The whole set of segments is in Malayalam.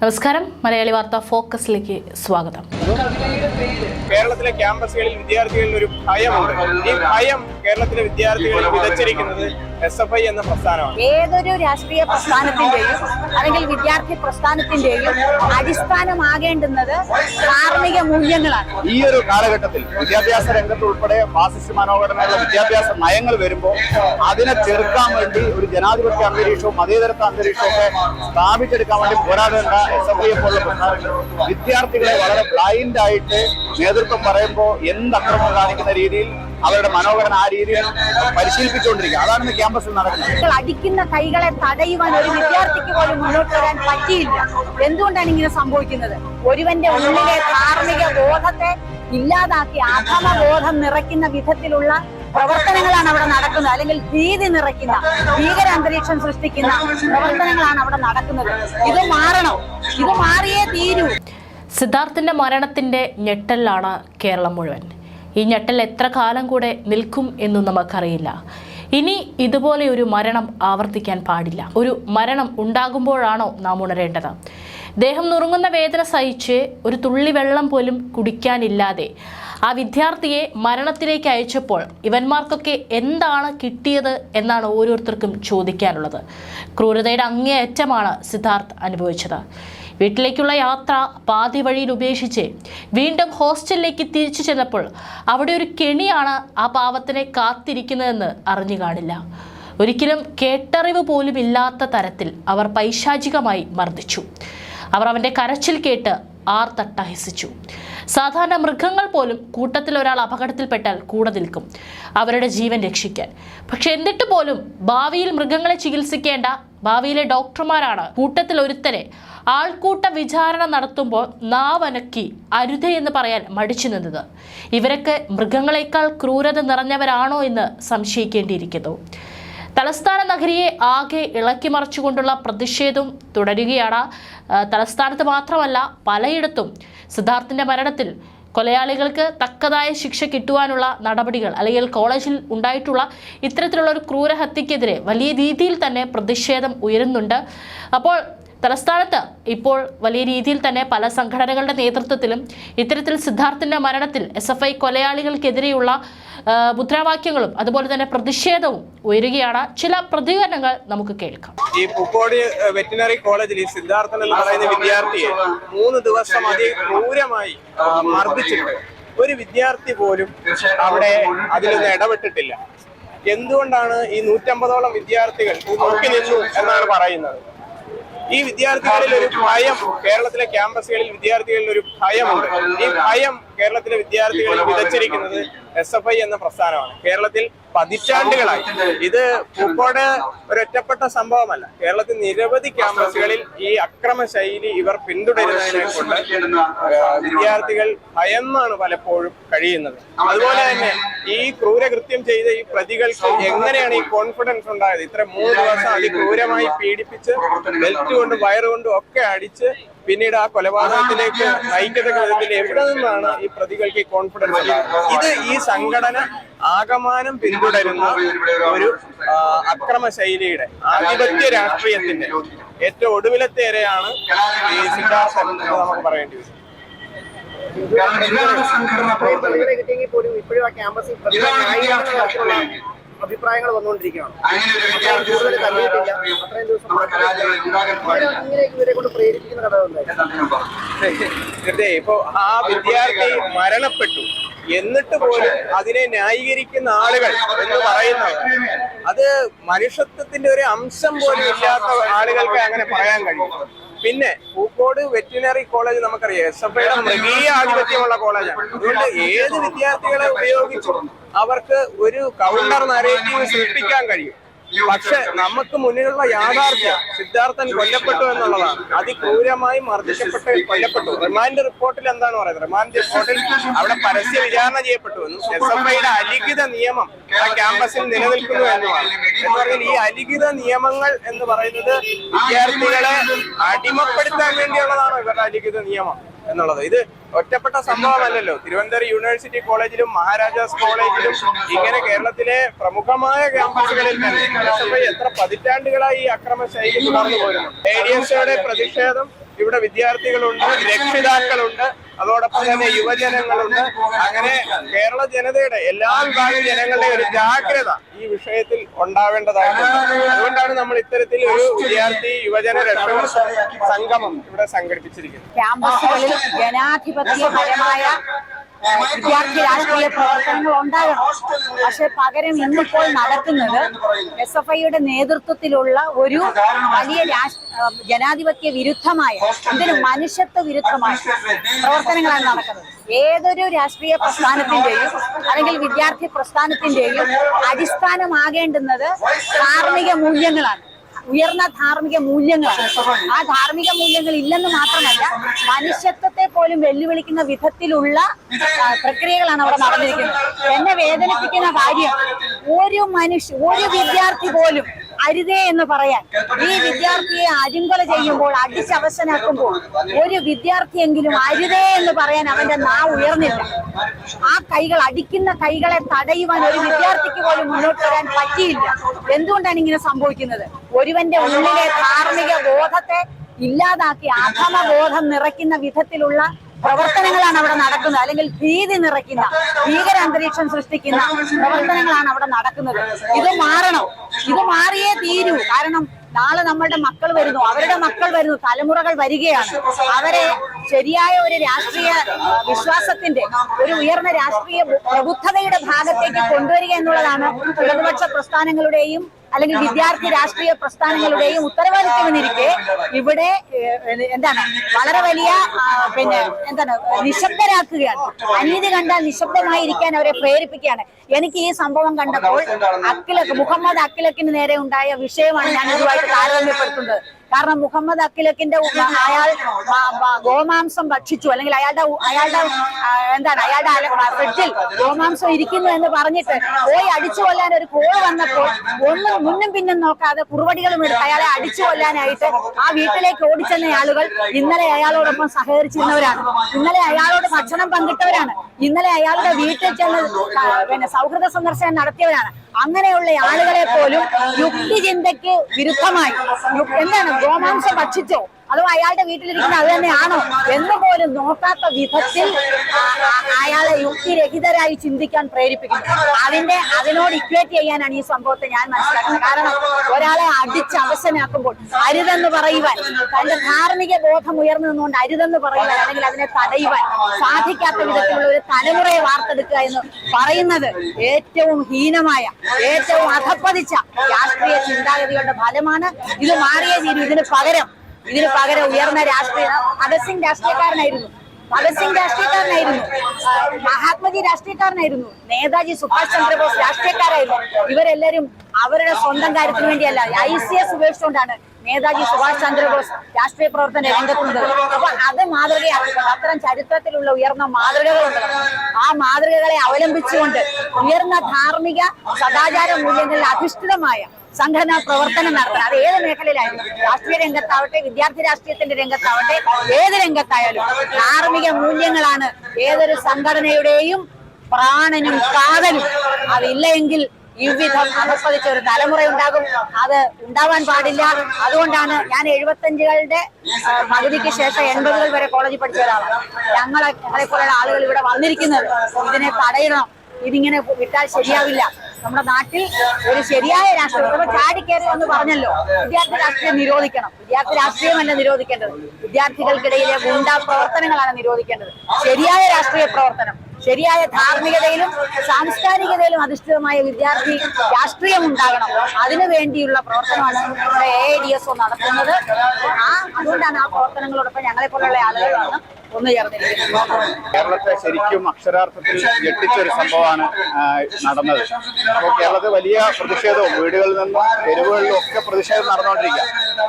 നമസ്കാരം. മലയാളി വാർത്ത ഫോക്കസിലേക്ക് സ്വാഗതം. കേരളത്തിലെ ക്യാമ്പസുകളിൽ വിദ്യാർത്ഥികളിൽ ഒരു ഭയമുണ്ട്. ഈ ഭയം കേരളത്തിലെ വിദ്യാർത്ഥികളിൽ വിതച്ചിരിക്കുന്നത് എസ് എഫ് ഐ എന്ന പ്രസ്ഥാനമാണ്. ഏതൊരു രാഷ്ട്രീയ പ്രസ്ഥാനത്തിന്റെയും അല്ലെങ്കിൽ വിദ്യാർത്ഥി പ്രസ്ഥാനത്തിന്റെയും അടിസ്ഥാനമാകേണ്ടുന്നത് ധാർമ്മിക മൂല്യങ്ങളാണ്. ഈ ഒരു കാലഘട്ടത്തിൽ വിദ്യാഭ്യാസ രംഗത്ത് ഉൾപ്പെടെ ഫാസിസ്റ്റ് മനോഘടനയുള്ള വിദ്യാഭ്യാസ നയങ്ങൾ വരുമ്പോൾ അതിനെ ചെറുക്കാൻ വേണ്ടി ഒരു ജനാധിപത്യ അന്തരീക്ഷവും മതേതരത്വ അന്തരീക്ഷവും ഒക്കെ സ്ഥാപിച്ചെടുക്കാൻ വേണ്ടി പോരാടേണ്ട എസ് എഫ് ഐ പോലുള്ള പ്രസ്ഥാനങ്ങൾ വിദ്യാർത്ഥികളെ വളരെ ബ്ലൈൻഡ് ആയിട്ട് നേതൃത്വം പറയുമ്പോൾ എന്ത് അക്രമം കാണിക്കുന്ന രീതിയിൽ അവരുടെ മനോഹരൻ ആ രീതിയിൽ പരിശീലിപ്പിച്ചുകൊണ്ടിരിക്കുക. അതാണ് ഇന്ന് ക്യാമ്പസിൽ നടക്കുന്നത്. അടിക്കുന്ന കൈകളെ തടയുവാൻ ഒരു വിദ്യാർത്ഥിക്ക് പോലും മുന്നോട്ട് വരാൻ പറ്റിയില്ല. എന്തുകൊണ്ടാണ് ഇങ്ങനെ സംഭവിക്കുന്നത്? ഒരുവന്റെ ഉള്ളിലെ ധാർമ്മിക ബോധത്തെ ഇല്ലാതാക്കി അധമ ബോധം നിറയ്ക്കുന്ന വിധത്തിലുള്ള പ്രവർത്തനങ്ങളാണ് അവിടെ നടക്കുന്നത് അല്ലെങ്കിൽ ഭീതി നിറയ്ക്കുന്ന ഭീകര അന്തരീക്ഷം സൃഷ്ടിക്കുന്ന പ്രവർത്തനങ്ങളാണ് അവിടെ നടക്കുന്നത്. ഇത് മാറണം? ഇത് മാറിയേ തീരൂ. സിദ്ധാർത്ഥിന്റെ മരണത്തിന്റെ ഞെട്ടലാണ് കേരളം മുഴുവൻ. ഈ ഞെട്ടൽ എത്ര കാലം കൂടെ നിൽക്കും എന്നും നമുക്കറിയില്ല. ഇനി ഇതുപോലെ ഒരു മരണം ആവർത്തിക്കാൻ പാടില്ല. ഒരു മരണം ഉണ്ടാകുമ്പോഴാണോ നാം ഉണരേണ്ടത്? ദേഹം നുറുങ്ങുന്ന വേദന സഹിച്ച് ഒരു തുള്ളി വെള്ളം പോലും കുടിക്കാനില്ലാതെ ആ വിദ്യാർത്ഥിയെ മരണത്തിലേക്ക് അയച്ചപ്പോൾ ഇവന്മാർക്കൊക്കെ എന്താണ് കിട്ടിയത് എന്നാണ് ഓരോരുത്തർക്കും ചോദിക്കാനുള്ളത്. ക്രൂരതയുടെ അങ്ങേയറ്റമാണ് സിദ്ധാർത്ഥ് അനുഭവിച്ചത്. വീട്ടിലേക്കുള്ള യാത്ര പാതി വഴിയിൽ ഉപേക്ഷിച്ച് വീണ്ടും ഹോസ്റ്റലിലേക്ക് തിരിച്ചു ചെന്നപ്പോൾ അവിടെ ഒരു കെണിയാണ് ആ പാവത്തിനെ കാത്തിരിക്കുന്നതെന്ന് അറിഞ്ഞു കാണില്ല. ഒരിക്കലും കേട്ടറിവ് പോലും ഇല്ലാത്ത തരത്തിൽ അവർ പൈശാചികമായി മർദ്ദിച്ചു. അവർ അവന്റെ കരച്ചിൽ കേട്ട് ആർ തട്ടഹസിച്ചു സാധാരണ മൃഗങ്ങൾ പോലും കൂട്ടത്തിൽ ഒരാൾ അപകടത്തിൽപ്പെട്ടാൽ കൂടെ നിൽക്കും അവരുടെ ജീവൻ രക്ഷിക്കാൻ. പക്ഷെ എന്നിട്ട് പോലും ഭാവിയിൽ മൃഗങ്ങളെ ചികിത്സിക്കേണ്ട ഭാവിയിലെ ഡോക്ടർമാരാണ് കൂട്ടത്തിൽ ഒരുത്തരെ ആൾക്കൂട്ട വിചാരണ നടത്തുമ്പോൾ നാവനക്കി അരുതേ എന്ന് പറയാൻ മടിച്ചു നിന്നത്. ഇവരൊക്കെ മൃഗങ്ങളെക്കാൾ ക്രൂരത നിറഞ്ഞവരാണോ എന്ന് സംശയിക്കേണ്ടിയിരിക്കുന്നു. തലസ്ഥാന നഗരിയെ ആകെ ഇളക്കി മറിച്ചുകൊണ്ടുള്ള പ്രതിഷേധം തുടരുകയാണ്. തലസ്ഥാനത്ത് മാത്രമല്ല പലയിടത്തും സിദ്ധാർത്ഥിന്റെ മരണത്തിൽ കൊലയാളികൾക്ക് തക്കതായ ശിക്ഷ കിട്ടുവാനുള്ള നടപടികൾ അല്ലെങ്കിൽ കോളേജിൽ ഉണ്ടായിട്ടുള്ള ഇത്തരത്തിലുള്ള ഒരു ക്രൂരഹത്യക്കെതിരെ വലിയ രീതിയിൽ തന്നെ പ്രതിഷേധം ഉയരുന്നുണ്ട്. അപ്പോൾ തലസ്ഥാനത്ത് ഇപ്പോൾ വലിയ രീതിയിൽ തന്നെ പല സംഘടനകളുടെ നേതൃത്വത്തിലും ഇത്തരത്തിൽ സിദ്ധാർത്ഥിന്റെ മരണത്തിൽ എസ് എഫ് ഐ കൊലയാളികൾക്കെതിരെയുള്ള മുദ്രാവാക്യങ്ങളും അതുപോലെ തന്നെ പ്രതിഷേധവും ഉയരുകയാണ്. ചില പ്രതികരണങ്ങൾ നമുക്ക് കേൾക്കാം. ഈ പൂക്കോട് വെറ്റിനറി കോളേജിൽ ഈ സിദ്ധാർത്ഥൻ എന്ന് പറയുന്ന വിദ്യാർത്ഥിയെ മൂന്ന് ദിവസം അതിക്രൂരമായി മർദ്ദിച്ചിട്ടുണ്ട് ഒരു വിദ്യാർത്ഥി പോലും അവിടെ അതിലൊന്നും ഇടപെട്ടിട്ടില്ല. എന്തുകൊണ്ടാണ് ഈ നൂറ്റമ്പതോളം വിദ്യാർത്ഥികൾ നോക്കി നിന്നു എന്നാണ് പറയുന്നത്? ഈ വിദ്യാർത്ഥികളിൽ ഒരു ഭയം കേരളത്തിലെ ക്യാമ്പസുകളിൽ വിദ്യാർത്ഥികളിൽ ഒരു ഭയമുണ്ട്. ഈ ഭയം കേരളത്തിലെ വിദ്യാർത്ഥികളിൽ വിതച്ചിരിക്കുന്നത് എസ് എഫ് ഐ എന്ന പ്രസ്ഥാനമാണ്. കേരളത്തിൽ പതിറ്റാണ്ടുകളായി. ഇത് പൂക്കോട് ഒരൊറ്റപ്പെട്ട സംഭവമല്ല. കേരളത്തിൽ നിരവധി ക്യാമ്പസുകളിൽ ഈ അക്രമ ശൈലി ഇവർ പിന്തുടരുന്നതിനെ കൊണ്ട് വിദ്യാർത്ഥികൾ ഭയന്നാണ് പലപ്പോഴും കഴിയുന്നത്. അതുപോലെ തന്നെ ഈ ക്രൂരകൃത്യം ചെയ്ത ഈ പ്രതികൾക്ക് എങ്ങനെയാണ് ഈ കോൺഫിഡൻസ് ഉണ്ടായത്? ഇത്ര മൂന്ന് ദിവസം അതിക്രൂരമായി പീഡിപ്പിച്ച് ബെൽറ്റ് കൊണ്ടും വയറുകൊണ്ടും ഒക്കെ അടിച്ച് പിന്നീട് ആ കൊലപാതകത്തിലേക്ക് നയിക്കത്തക്ക വിധത്തിൽ എവിടെ നിന്നാണ് ഈ പ്രതികൾക്ക് ഈ കോൺഫിഡൻസ് ഇത് ഈ സംഘടന ആകമാനം പിന്തുടരുന്ന ഒരു അക്രമ ശൈലിയുടെ ആധിപത്യ രാഷ്ട്രീയത്തിന്റെ ഏറ്റവും ഒടുവിലത്തെ ഇരയാണ് ഈ സിദ്ധാർത്ഥം എന്ന് നമുക്ക് പറയേണ്ടി വരും. കിട്ടിയെങ്കിൽ പോലും ഇപ്പോഴും ആ ക്യാമ്പസിൽ അഭിപ്രായങ്ങൾ വന്നുകൊണ്ടിരിക്കുകയാണ്. അപ്പോൾ കൂടുതൽ തല്ലിയിട്ടില്ല അത്രയും ദിവസം ഇങ്ങനെ ഇങ്ങനെ ഇവരെ കൊണ്ട് പ്രേരിപ്പിക്കുന്ന ഇപ്പൊ ആ വിദ്യാർത്ഥി മരണപ്പെട്ടു. എന്നിട്ട് പോലും അതിനെ ന്യായീകരിക്കുന്ന ആളുകൾ എന്ന് പറയുന്നത് അത് മനുഷ്യത്വത്തിന്റെ ഒരു അംശം പോലും ഇല്ലാത്ത ആളുകൾക്ക് അങ്ങനെ പറയാൻ കഴിയും. പിന്നെ പൂക്കോട് വെറ്റിനറി കോളേജ് നമുക്കറിയാം. എസ് എഫ് ഐയുടെ മൃഗീയ ആധിപത്യമുള്ള കോളേജാണ്. അതുകൊണ്ട് ഏത് വിദ്യാർത്ഥികളെ ഉപയോഗിച്ചും അവർക്ക് ഒരു കൗണ്ടർ നരേറ്റീവ് സൃഷ്ടിക്കാൻ കഴിയും. പക്ഷെ നമുക്ക് മുന്നിലുള്ള യാഥാർത്ഥ്യം സിദ്ധാർത്ഥൻ കൊല്ലപ്പെട്ടു എന്നുള്ളതാണ്. അതിക്രൂരമായി മർദ്ദിക്കപ്പെട്ട് കൊല്ലപ്പെട്ടു. റിമാൻഡ് റിപ്പോർട്ടിൽ എന്താണ് പറയുന്നത്? റിമാൻഡ് റിപ്പോർട്ടിൽ അവിടെ പരസ്യ വിചാരണ ചെയ്യപ്പെട്ടു എന്നും. എസ് എഫ് ഐയുടെ അലിഖിത നിയമം ആ ക്യാമ്പസിൽ നിലനിൽക്കുന്നു എന്നുമാണ്. എന്ന് പറഞ്ഞാൽ ഈ അലിഖിത നിയമങ്ങൾ എന്ന് പറയുന്നത് വിദ്യാർത്ഥികളെ അടിമപ്പെടുത്താൻ വേണ്ടിയുള്ളതാണോ ഇവരുടെ അലിഖിത നിയമം എന്നുള്ളത്. ഇത് ഒറ്റപ്പെട്ട സംഭവമല്ലല്ലോ. തിരുവനന്തപുരം യൂണിവേഴ്സിറ്റി കോളേജിലും മഹാരാജാസ് കോളേജിലും ഇങ്ങനെ കേരളത്തിലെ പ്രമുഖമായ ക്യാമ്പസുകളിൽ തന്നെ എത്ര പതിറ്റാണ്ടുകളായി ഈ അക്രമ ശൈലി തുടർന്നു പോരുന്നു. എ ഡി എസ് പ്രതിഷേധം ഇവിടെ വിദ്യാർത്ഥികളുണ്ട് രക്ഷിതാക്കളുണ്ട്. അതോടൊപ്പം തന്നെ യുവജനങ്ങളുണ്ട് അങ്ങനെ കേരള ജനതയുടെ എല്ലാ വിഭാഗം ജനങ്ങളുടെ ഒരു ജാഗ്രത ഈ വിഷയത്തിൽ ഉണ്ടാവേണ്ടതായിട്ടുണ്ട്. അതുകൊണ്ടാണ് നമ്മൾ ഇത്തരത്തിൽ ഒരു വിദ്യാർത്ഥി യുവജന രക്ഷകർത്ത സംഗമം ഇവിടെ സംഘടിപ്പിച്ചിരിക്കുന്നത് ക്യാമ്പസുകളിൽ ജനാധിപത്യപരമായ വിദ്യാർത്ഥി രാഷ്ട്രീയ പ്രവർത്തനങ്ങൾ ഉണ്ടാകണം. പക്ഷെ പകരം ഇന്നിപ്പോൾ നടക്കുന്നത് എസ് എഫ് ഐയുടെ നേതൃത്വത്തിലുള്ള ഒരു വലിയ ജനാധിപത്യ വിരുദ്ധമായ ഇതിന് മനുഷ്യത്വ വിരുദ്ധമായ പ്രവർത്തനങ്ങളാണ് നടക്കുന്നത്. ഏതൊരു രാഷ്ട്രീയ പ്രസ്ഥാനത്തിന്റെയും അല്ലെങ്കിൽ വിദ്യാർത്ഥി പ്രസ്ഥാനത്തിന്റെയും അടിസ്ഥാനമാകേണ്ടുന്നത് ധാർമ്മിക മൂല്യങ്ങളാണ്. ഉയർന്ന ധാർമ്മിക മൂല്യങ്ങളാണ്. ആ ധാർമ്മിക മൂല്യങ്ങൾ ഇല്ലെന്ന് മാത്രമല്ല മനുഷ്യത്വത്തെ പോലും വെല്ലുവിളിക്കുന്ന വിധത്തിലുള്ള പ്രക്രിയകളാണ് അവിടെ നടന്നിരിക്കുന്നത്. എന്നെ വേദനിപ്പിക്കുന്ന കാര്യം ഒരു മനുഷ്യ ഒരു വിദ്യാർത്ഥി പോലും അരുതേ എന്ന് പറയാൻ. ഈ വിദ്യാർത്ഥിയെ അരുങ്കൊല ചെയ്യുമ്പോൾ അടിച്ചവശനാക്കുമ്പോൾ ഒരു വിദ്യാർത്ഥിയെങ്കിലും അരുതേ എന്ന് പറയാൻ അവന്റെ നാ ഉയർന്നില്ല. ആ കൈകൾ അടിക്കുന്ന കൈകളെ തടയുവാൻ ഒരു വിദ്യാർത്ഥിക്ക് പോലും മുന്നോട്ട് വരാൻ പറ്റിയില്ല. എന്തുകൊണ്ടാണ് ഇങ്ങനെ സംഭവിക്കുന്നത്? ഒരുവന്റെ ഉള്ളിലെ ധാർമ്മിക ബോധത്തെ ഇല്ലാതാക്കി അധമ ബോധം നിറയ്ക്കുന്ന വിധത്തിലുള്ള പ്രവർത്തനങ്ങളാണ് അവിടെ നടക്കുന്നത്. അല്ലെങ്കിൽ ഭീതി നിറയ്ക്കുന്ന ഭീകര അന്തരീക്ഷം സൃഷ്ടിക്കുന്ന പ്രവർത്തനങ്ങളാണ് അവിടെ നടക്കുന്നത്. ഇത് മാറണം? ഇത് മാറിയേ തീരൂ. കാരണം നാളെ നമ്മളുടെ മക്കൾ വരുന്നു. അവരുടെ മക്കൾ വരുന്നു. തലമുറകൾ വരികയാണ്. അവരെ ശരിയായ ഒരു രാഷ്ട്രീയ വിശ്വാസത്തിന്റെ ഒരു ഉയർന്ന രാഷ്ട്രീയ പ്രബുദ്ധതയുടെ ഭാഗത്തേക്ക് കൊണ്ടുവരിക എന്നുള്ളതാണ് ഇടതുപക്ഷ പ്രസ്ഥാനങ്ങളുടെയും അല്ലെങ്കിൽ വിദ്യാർത്ഥി രാഷ്ട്രീയ പ്രസ്ഥാനങ്ങളുടെയും ഉത്തരവാദിത്വം എന്നിരിക്കെ ഇവിടെ എന്താണ് വളരെ വലിയ പിന്നെ എന്താണ് നിശബ്ദരാക്കുകയാണ്. അനീതി കണ്ടാൽ നിശബ്ദമായിരിക്കാൻ അവരെ പ്രേരിപ്പിക്കുകയാണ്. എനിക്ക് ഈ സംഭവം കണ്ടപ്പോൾ അഖിലക്ക് മുഹമ്മദ് അഖിലക്കിന് നേരെ ഉണ്ടായ വിഷയമാണ് ഞാൻ ഇതുമായിട്ട് താരതമ്യപ്പെടുത്തുന്നത്. കാരണം മുഹമ്മദ് അഖിലക്കിന്റെ അയാൾ ഗോമാംസം ഭക്ഷിച്ചു. അല്ലെങ്കിൽ അയാളുടെ അയാളുടെ എന്താണ് അയാളുടെ ഫ്രിഡ്ജിൽ ഗോമാംസം ഇരിക്കുന്നു എന്ന് പറഞ്ഞിട്ട് പോയി അടിച്ചു കൊല്ലാൻ ഒരു കോൾ വന്നപ്പോൾ ഒന്നും മുന്നും പിന്നും നോക്കാതെ കുറുവടികളും എടുത്ത് അയാളെ അടിച്ചു കൊല്ലാനായിട്ട് ആ വീട്ടിലേക്ക് ഓടിച്ചെന്ന ആളുകൾ ഇന്നലെ അയാളോടൊപ്പം സഹകരിച്ചിരുന്നവരാണ്. ഇന്നലെ അയാളോട് ഭക്ഷണം പങ്കിട്ടവരാണ്. ഇന്നലെ അയാളുടെ വീട്ടിൽ ചെന്ന് പിന്നെ സൗഹൃദ സന്ദർശനം നടത്തിയവരാണ്. അങ്ങനെയുള്ള ആളുകളെ പോലും യുക്തിചിന്തയ്ക്ക് വിരുദ്ധമായി. എന്താണ്? ഗോമാംസം ഭക്ഷിച്ചോ? അതോ അയാളുടെ വീട്ടിലിരിക്കുന്ന അത് തന്നെയാണോ? എന്ന് പോലും നോക്കാത്ത വിധത്തിൽ അയാളെ യുക്തിരഹിതരായി ചിന്തിക്കാൻ പ്രേരിപ്പിക്കുന്നു. അതിന്റെ അതിനോട് ഇക്വേറ്റ് ചെയ്യാനാണ് ഈ സംഭവത്തെ ഞാൻ മനസ്സിലാക്കുന്നത്. കാരണം ഒരാളെ അടിച്ച് അവശനാക്കുമ്പോൾ അരുതെന്ന് പറയുവാൻ തന്റെ ധാർമ്മിക ബോധം ഉയർന്നു നിന്നുകൊണ്ട് അരുതെന്ന് പറയുവാൻ അല്ലെങ്കിൽ അതിനെ തടയുവാൻ സാധിക്കാത്ത വിധത്തിലുള്ള ഒരു തലമുറയെ വാർത്തെടുക്കുക എന്ന് പറയുന്നത് ഏറ്റവും ഹീനമായ ഏറ്റവും അധപ്പതിച്ച രാഷ്ട്രീയ ചിന്താഗതികളുടെ ഫലമാണ്. ഇത് മാറിയ രീതി ഇതിന് പകരം ഇതിന് പകരം ഉയർന്ന രാഷ്ട്രീയ ഭഗത് സിംഗ് രാഷ്ട്രീയക്കാരനായിരുന്നു. ഭഗത് സിംഗ് രാഷ്ട്രീയക്കാരനായിരുന്നു. മഹാത്മജി രാഷ്ട്രീയക്കാരനായിരുന്നു. നേതാജി സുഭാഷ് ചന്ദ്രബോസ് രാഷ്ട്രീയക്കാരായിരുന്നു. ഇവരെല്ലാരും അവരുടെ സ്വന്തം കാര്യത്തിന് വേണ്ടിയല്ല ഐ സി എസ് ഉപേക്ഷിച്ചുകൊണ്ടാണ് നേതാജി സുഭാഷ് ചന്ദ്രബോസ് രാഷ്ട്രീയ പ്രവർത്തന രംഗത്തുണ്ട് അപ്പൊ അത് മാതൃകയാണ് അത്തരം ചരിത്രത്തിലുള്ള ഉയർന്ന മാതൃകകളുണ്ട്. ആ മാതൃകകളെ അവലംബിച്ചുകൊണ്ട് ഉയർന്ന ധാർമ്മിക സദാചാര മൂല്യങ്ങളിൽ അധിഷ്ഠിതമായ സംഘടനാ പ്രവർത്തനം നടത്തണം. അത് ഏത് മേഖലയിലായാലും രാഷ്ട്രീയ രംഗത്താവട്ടെ വിദ്യാർത്ഥി രാഷ്ട്രീയത്തിന്റെ രംഗത്താവട്ടെ ഏത് രംഗത്തായാലും ധാർമ്മിക മൂല്യങ്ങളാണ് ഏതൊരു സംഘടനയുടെയും പ്രാണനും കാതലും. അതില്ലെങ്കിൽ ഇവിധം അവസ്ഥിച്ച ഒരു തലമുറ ഉണ്ടാകും. അത് ഉണ്ടാവാൻ പാടില്ല. അതുകൊണ്ടാണ് ഞാൻ എഴുപത്തഞ്ചുകളുടെ പകുതിക്ക് ശേഷം എൺപതുകൾ വരെ കോളേജിൽ പഠിച്ച ഒരാളാണ്. ഞങ്ങളെ ഞങ്ങളെ പോലുള്ള ആളുകൾ ഇവിടെ വന്നിരിക്കുന്നത്. ഇതിനെ തടയണം. ഇതിങ്ങനെ വിട്ടാൽ ശരിയാവില്ല. നമ്മുടെ നാട്ടിൽ ഒരു ശരിയായ രാഷ്ട്രീയം ഇപ്പൊ ചാടിക്കയറി എന്ന് പറഞ്ഞല്ലോ വിദ്യാർത്ഥി രാഷ്ട്രീയം നിരോധിക്കണം. വിദ്യാർത്ഥി രാഷ്ട്രീയമല്ല നിരോധിക്കേണ്ടത്. വിദ്യാർത്ഥികൾക്കിടയിലെ ഗുണ്ട പ്രവർത്തനങ്ങളാണ് നിരോധിക്കേണ്ടത്. ശരിയായ രാഷ്ട്രീയ പ്രവർത്തനം ശരിയായ ധാർമ്മികതയിലും സാംസ്കാരികതയിലും അധിഷ്ഠിതമായ വിദ്യാർത്ഥി രാഷ്ട്രീയം ഉണ്ടാകണം. അതിനു വേണ്ടിയുള്ള പ്രവർത്തനമാണ് നമ്മുടെ A I D S O നടത്തുന്നത്. ആ അതുകൊണ്ടാണ് ആ പ്രവർത്തനങ്ങളോടൊപ്പം ഞങ്ങളെ പോലുള്ള ആളുകൾ വന്ന് കേരളത്തെ ശരിക്കും അക്ഷരാർത്ഥത്തിൽ ഞെട്ടിച്ച ഒരു സംഭവമാണ് നടന്നത്. അപ്പോൾ കേരളത്തിൽ വലിയ പ്രതിഷേധവും വീടുകളിൽ നിന്നും തെരുവുകളിലും ഒക്കെ പ്രതിഷേധം നടന്നുകൊണ്ടിരിക്കുക.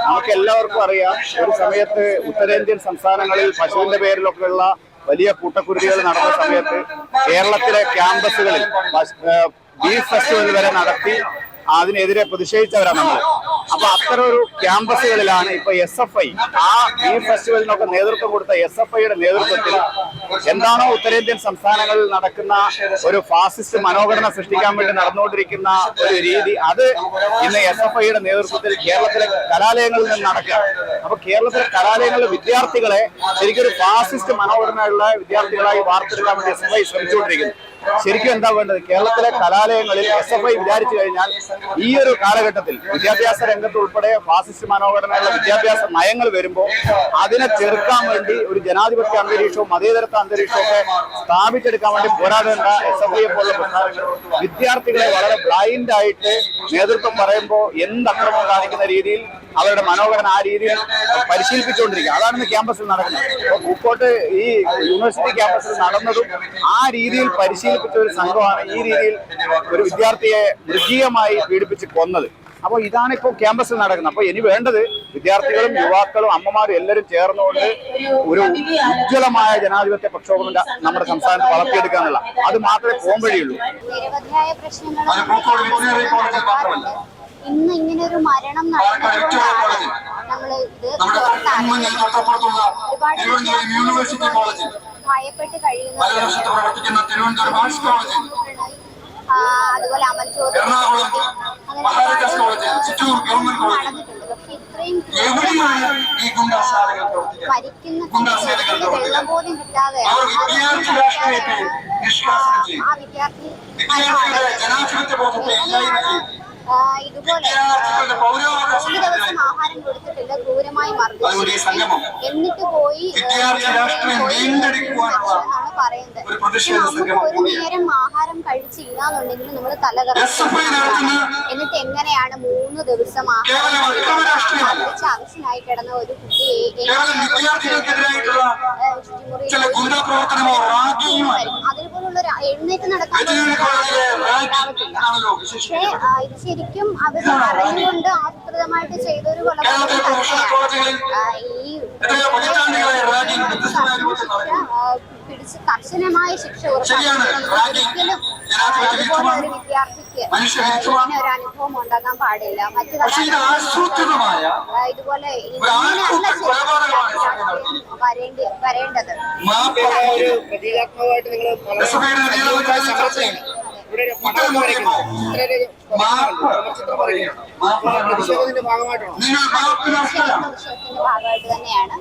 നമുക്ക് എല്ലാവർക്കും അറിയാം ഒരു സമയത്ത് ഉത്തരേന്ത്യൻ സംസ്ഥാനങ്ങളിൽ പശുവിന്റെ പേരിലൊക്കെയുള്ള വലിയ കൂട്ടക്കുരുതികൾ നടന്ന സമയത്ത് കേരളത്തിലെ ക്യാമ്പസുകളിൽ ബീഫ് ഫെസ്റ്റിവൽ വരെ നടത്തി അതിനെതിരെ പ്രതിഷേധിച്ചവരാണ് നമ്മൾ. അപ്പൊ അത്തരം ഒരു ക്യാമ്പസുകളിലാണ് ഇപ്പൊ എസ് എഫ് ഐ ആ ഈ ഫെസ്റ്റിവലിനൊക്കെ നേതൃത്വം കൊടുത്ത എസ് എഫ് ഐയുടെ നേതൃത്വത്തിൽ എന്താണോ ഉത്തരേന്ത്യൻ സംസ്ഥാനങ്ങളിൽ നടക്കുന്ന ഒരു ഫാസിസ്റ്റ് മനോഘടന സൃഷ്ടിക്കാൻ വേണ്ടി നടന്നുകൊണ്ടിരിക്കുന്ന ഒരു രീതി അത് ഇന്ന് എസ് എഫ് ഐയുടെ നേതൃത്വത്തിൽ കേരളത്തിലെ കലാലയങ്ങളിൽ നിന്ന് നടക്കുക. അപ്പൊ കേരളത്തിലെ കലാലയങ്ങളിലെ വിദ്യാർത്ഥികളെ ശരിക്കൊരു ഫാസിസ്റ്റ് മനോഘടനയുള്ള വിദ്യാർത്ഥികളായി വാർത്തെടുക്കാൻ വേണ്ടി എസ് എഫ് ഐ ശ്രമിച്ചുകൊണ്ടിരിക്കുന്നു. ശരിക്കും എന്താ വേണ്ടത്? കേരളത്തിലെ കലാലയങ്ങളിൽ എസ് എഫ് ഐ വിചാരിച്ചു കഴിഞ്ഞാൽ ഈ ഒരു കാലഘട്ടത്തിൽ വിദ്യാഭ്യാസ രംഗത്ത് ഉൾപ്പെടെ ഫാസിസ്റ്റ് മനോഘടനയുള്ള വിദ്യാഭ്യാസ നയങ്ങൾ വരുമ്പോൾ അതിനെ ചെറുക്കാൻ വേണ്ടി ഒരു ജനാധിപത്യ അന്തരീക്ഷവും മതേതരത്വ അന്തരീക്ഷവും ഒക്കെ സ്ഥാപിച്ചെടുക്കാൻ വേണ്ടി പോരാടേണ്ട എസ് എഫ് ഐയെ പോലുള്ള പ്രസ്ഥാനങ്ങൾ വിദ്യാർത്ഥികളെ വളരെ ബ്ലൈൻഡ് ആയിട്ട് നേതൃത്വം പറയുമ്പോൾ എന്ത് അക്രമം കാണിക്കുന്ന രീതിയിൽ അവരുടെ മനോഘടന ആ രീതിയിൽ പരിശീലിപ്പിച്ചുകൊണ്ടിരിക്കുക. അതാണ് ഇന്ന് ക്യാമ്പസിൽ നടക്കുന്നത്. അപ്പോൾ പൂക്കോട്ട് ഈ യൂണിവേഴ്സിറ്റി ക്യാമ്പസിൽ നടന്നതും ആ രീതിയിൽ പരിശീലിപ്പിച്ച ഒരു സംഘമാണ് ഈ രീതിയിൽ ഒരു വിദ്യാർത്ഥിയെ മൃഗീയമായി പീഡിപ്പിച്ച് കൊന്നത്. അപ്പോൾ ഇതാണ് ഇപ്പോൾ ക്യാമ്പസിൽ നടക്കുന്നത്. അപ്പോൾ ഇനി വേണ്ടത് വിദ്യാർത്ഥികളും യുവാക്കളും അമ്മമാരും എല്ലാവരും ചേർന്നുകൊണ്ട് ഒരു ഉജ്ജ്വലമായ ജനാധിപത്യ പ്രക്ഷോഭം നമ്മുടെ സംസ്ഥാനത്ത് വളർത്തിയെടുക്കാനുള്ള അത് മാത്രമേ പോകാൻ വഴിയുള്ളൂ. ഇന്ന് ഇങ്ങനെ ഒരു മരണം നടന്നതുകൊണ്ടാണ് നമ്മൾ ഇത്. ഒരുപാട് ഭയപ്പെട്ട് കഴിയുന്നത് അതുപോലെ അമൽ ജ്യോതി മരിക്കുന്ന വെള്ളബോധം കിട്ടാതെ വിദ്യാർത്ഥി ആ ഇതുപോലെ ദിവസം ആഹാരം കൊടുത്തിട്ടില്ല ക്രൂരമായി മറന്നു മർദ്ദിച്ചു എന്നിട്ട് പോയി പറയുന്നത്. നമുക്ക് ഒരു നേരം ആഹാരം കഴിച്ചില്ല എന്നുണ്ടെങ്കിൽ നമ്മൾ എഫ് എന്നിട്ട് എങ്ങനെയാണ് മൂന്ന് ദിവസം ആഹാരം. മർദ്ദിച്ച് അവശനായി കിടന്ന ഒരു കുട്ടിയെ അതേപോലുള്ള ഒരു എഴുന്നേറ്റ് നടക്കാൻ പക്ഷേ ആ, ഇത് ശരിക്കും അവർ അറിഞ്ഞുകൊണ്ട് ആസൂത്രിതമായിട്ട് ചെയ്ത ഒരു കേരളത്തിലെ പ്രൊഫഷണൽ കോളേജുകളിൽ എത്രയോ പതിറ്റാണ്ടുകളായി റാഗിംഗ് വ്യത്യസ്തമായ രൂപത്തിൽ നടക്കുന്നു. കർശനമായ ശിക്ഷ ഒരിക്കലും അതുപോലെ ഒരു വിദ്യാർത്ഥിക്ക്. ഇങ്ങനെ ഒരു അനുഭവം ഉണ്ടാകാൻ പാടില്ല. മറ്റു ഇതുപോലെ വരേണ്ടി വരേണ്ടത്. പ്രതിഷേധത്തിന്റെ ഭാഗമായിട്ടാണോ? പ്രതിഷേധത്തിന്റെ ഭാഗമായിട്ട് തന്നെയാണ്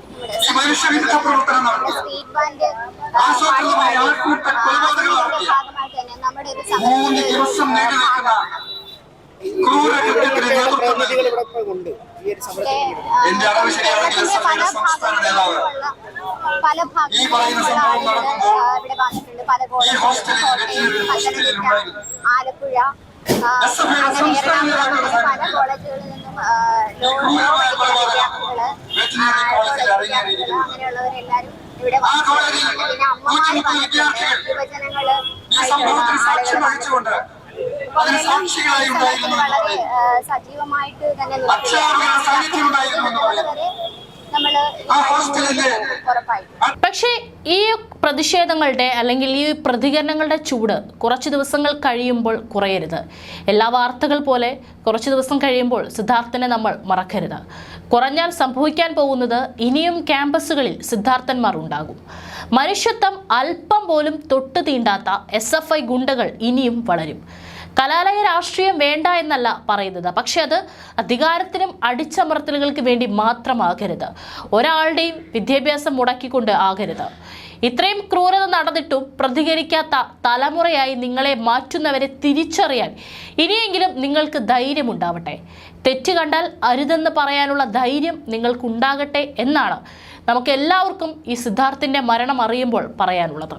ബാൻഡ് ഭാഗമായിട്ട് തന്നെ നമ്മുടെ ഒരു പ്രതിനിധികൾ ഇവിടെ ഉണ്ട് ഈ ഒരു സമരത്തിൽ പല ഭാഗങ്ങളിലുള്ള ഇവിടെ വന്നിട്ടുണ്ട്. ആലപ്പുഴ അങ്ങനെ എറണാകുളം പല കോളേജുകളിൽ നിന്നും വിദ്യാർത്ഥികൾ. അങ്ങനെയുള്ളവരെല്ലാരും ഇവിടെ. പിന്നെ അമ്മമാര് വന്നിട്ടുണ്ട്. യുവജനങ്ങൾ വളരെ സജീവമായിട്ട് തന്നെ നമ്മൾ പക്ഷേ ഈ പ്രതിഷേധങ്ങളുടെ അല്ലെങ്കിൽ ഈ പ്രതികരണങ്ങളുടെ ചൂട് കുറച്ച് ദിവസങ്ങൾ കഴിയുമ്പോൾ കുറയരുത്. എല്ലാ വാർത്തകൾ പോലെ കുറച്ച് ദിവസം കഴിയുമ്പോൾ സിദ്ധാർത്ഥനെ നമ്മൾ മറക്കരുത്. കുറഞ്ഞാൽ സംഭവിക്കാൻ പോകുന്നത് ഇനിയും ക്യാമ്പസുകളിൽ സിദ്ധാർത്ഥന്മാർ ഉണ്ടാകും. മനുഷ്യത്വം അല്പം പോലും തൊട്ടു തീണ്ടാത്ത എസ് ഗുണ്ടകൾ ഇനിയും വളരും. കലാലയ രാഷ്ട്രീയം വേണ്ട എന്നല്ല പറയുന്നത്. പക്ഷെ അത് അധികാരത്തിനും അടിച്ചമർത്തലുകൾക്ക് വേണ്ടി മാത്രമാകരുത്. ഒരാളുടെയും വിദ്യാഭ്യാസം മുടക്കിക്കൊണ്ട് ആകരുത്. ഇത്രയും ക്രൂരത നടന്നിട്ടും പ്രതികരിക്കാത്ത തലമുറയായി നിങ്ങളെ മാറ്റുന്നവരെ തിരിച്ചറിയാൻ ഇനിയെങ്കിലും നിങ്ങൾക്ക് ധൈര്യമുണ്ടാവട്ടെ തെറ്റ് കണ്ടാൽ അരുതെന്ന് പറയാനുള്ള ധൈര്യം നിങ്ങൾക്കുണ്ടാകട്ടെ എന്നാണ് നമുക്ക് എല്ലാവർക്കും ഈ സിദ്ധാർത്ഥിന്റെ മരണം അറിയുമ്പോൾ പറയാനുള്ളത്.